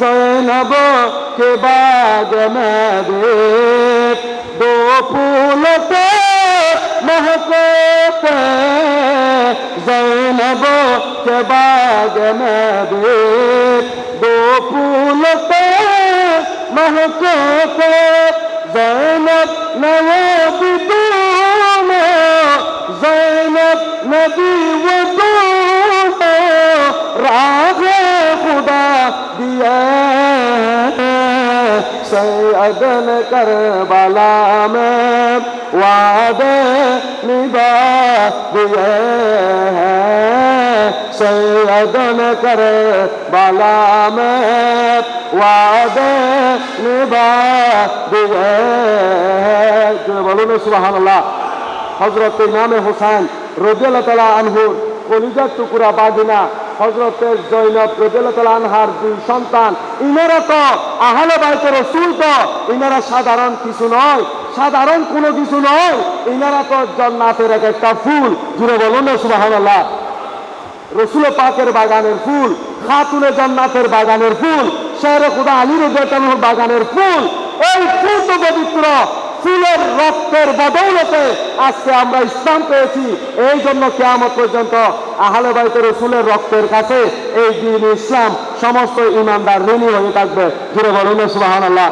জৈনব কে বাগনারে দো পুলতে মহকোতে জৈনব কে বাগনারে দো পুলতে মহকোতে জৈনব নয় सैदन कर बला में वाद निभा दिए हैं। सैदन कर बला में वाद निभा दिए हैं। जो बोलो ना अल्लाह हज़रत इमाम हुसैन रबी तला अनहू कलिजा टुकड़ा बाजना হজরতের জৈনব রবিআল্লাহ আনহার দুই সন্তান, ইনারা তো আহলে বাইতের রসুল তো, ইনারা সাধারণ কিছু নয়, সাধারণ কোনো কিছু নয়, ইনারা তো জন্নাতের এক একটা ফুল। জুড়ে বলুন না সুবাহান আল্লাহ রসুল পাকের বাগানের ফুল, খাতুনে জান্নাতের বাগানের ফুল, শের খুদা আলী রবিআল্লাহর বাগানের ফুল, এই ফুল তো পবিত্র। ফুলের রক্তের বদৌলতে আজকে আমরা ইসলাম পেয়েছি। এই জন্য কেয়ামত পর্যন্ত আহলে বাইতের রসুলের রক্তের কাছে এই দিন ইসলাম সমস্ত ইমানদার ঋণী হয়ে থাকবে। জুড়ে বলুন সুবাহ আল্লাহ